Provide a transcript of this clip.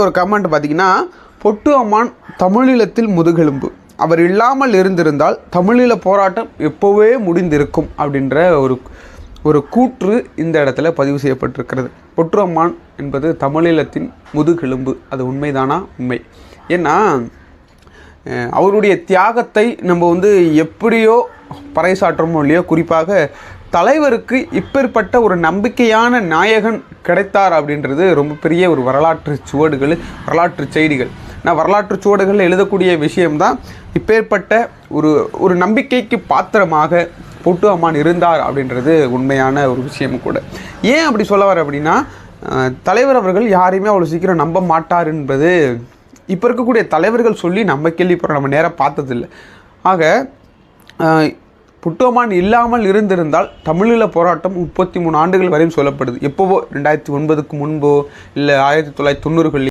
ஒரு கமெண்ட் பார்த்தீங்கன்னா பொட்டு அம்மான் தமிழீழத்தில் முதுகெலும்பு. அவர் இல்லாமல் இருந்திருந்தால் தமிழீழ போராட்டம் எப்போவே முடிந்திருக்கும் அப்படின்ற ஒரு ஒரு கூற்று இந்த இடத்துல பதிவு செய்யப்பட்டிருக்கிறது. பொற்று அம்மான் என்பது தமிழீழத்தின் முதுகெலும்பு. அது உண்மைதானா? உண்மை. ஏன்னா அவருடைய தியாகத்தை நம்ம வந்து எப்படியோ பறைசாற்றமோ இல்லையோ குறிப்பாக தலைவருக்கு இப்பேற்பட்ட ஒரு நம்பிக்கையான நாயகன் கிடைத்தார் அப்படின்றது ரொம்ப பெரிய ஒரு வரலாற்று சுவடுகள் வரலாற்று செய்திகள். நான் வரலாற்று சுவடுகள் எழுதக்கூடிய விஷயம்தான் இப்பேற்பட்ட ஒரு ஒரு நம்பிக்கைக்கு பாத்திரமாக பொட்டு அம்மான் இருந்தார் அப்படின்றது உண்மையான ஒரு விஷயம் கூட. ஏன் அப்படி சொல்ல வர அப்படின்னா தலைவர் அவர்கள் யாரையுமே அவ்வளோ சீக்கிரம் நம்ப மாட்டார் என்பது இப்போ இருக்கக்கூடிய தலைவர்கள் சொல்லி நம்ம கேள்விப்படுறோம் நம்ம நேராக பார்த்ததில்ல. ஆக புட்டோமான் இல்லாமல் இருந்திருந்தால் தமிழீழ போராட்டம் முப்பத்தி மூணு ஆண்டுகள் வரையும் சொல்லப்படுது. எப்போவோ ரெண்டாயிரத்தி ஒன்பதுக்கு முன்போ இல்லை ஆயிரத்தி தொள்ளாயிரத்தி தொண்ணூறுகளில்